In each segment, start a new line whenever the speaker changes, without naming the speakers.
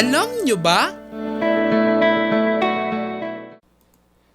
Alam nyo ba?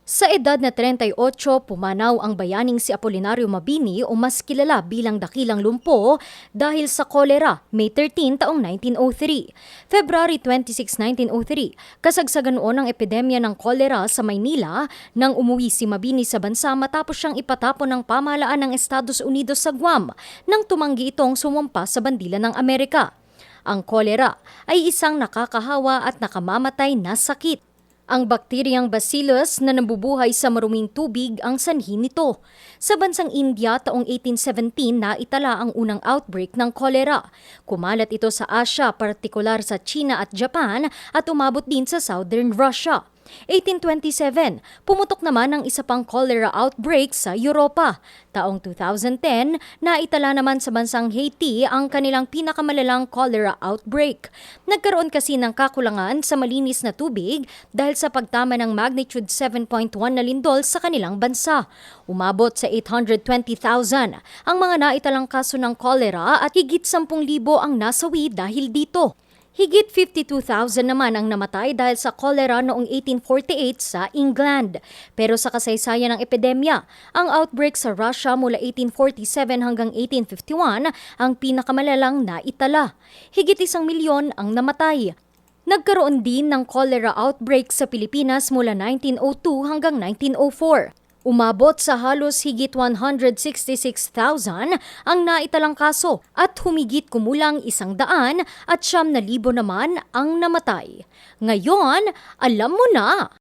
Sa edad na 38, pumanaw ang bayaning si Apolinario Mabini o mas kilala bilang Dakilang Lumpo dahil sa kolera May 13 taong 1903. February 26, 1903, kasagsagan noon ang epidemya ng kolera sa Maynila nang umuwi si Mabini sa bansa matapos siyang ipatapon ng pamahalaan ng Estados Unidos sa Guam nang tumanggi itong sumumpa sa bandila ng Amerika. Ang kolera ay isang nakakahawa at nakamamatay na sakit. Ang bakteriyang Bacillus na nabubuhay sa maruming tubig ang sanhi nito. Sa bansang India taong 1817 na itala ang unang outbreak ng kolera. Kumalat ito sa Asia, partikular sa China at Japan at umabot din sa southern Russia. 1827, pumutok naman ang isa pang cholera outbreak sa Europa. Taong 2010, naitala naman sa bansang Haiti ang kanilang pinakamalalang cholera outbreak. Nagkaroon kasi ng kakulangan sa malinis na tubig dahil sa pagtama ng magnitude 7.1 na lindol sa kanilang bansa. Umabot sa 820,000 ang mga naitalang kaso ng cholera at higit 10,000 ang nasawi dahil dito. Higit 52,000 naman ang namatay dahil sa cholera noong 1848 sa England. Pero sa kasaysayan ng epidemya, ang outbreak sa Russia mula 1847 hanggang 1851 ang pinakamalalang naitala. Higit isang milyon ang namatay. Nagkaroon din ng cholera outbreak sa Pilipinas mula 1902 hanggang 1904. Umabot sa halos higit 166,000 ang naitalang kaso at humigit kumulang isang daan at siyam na libo naman ang namatay. Ngayon, alam mo na!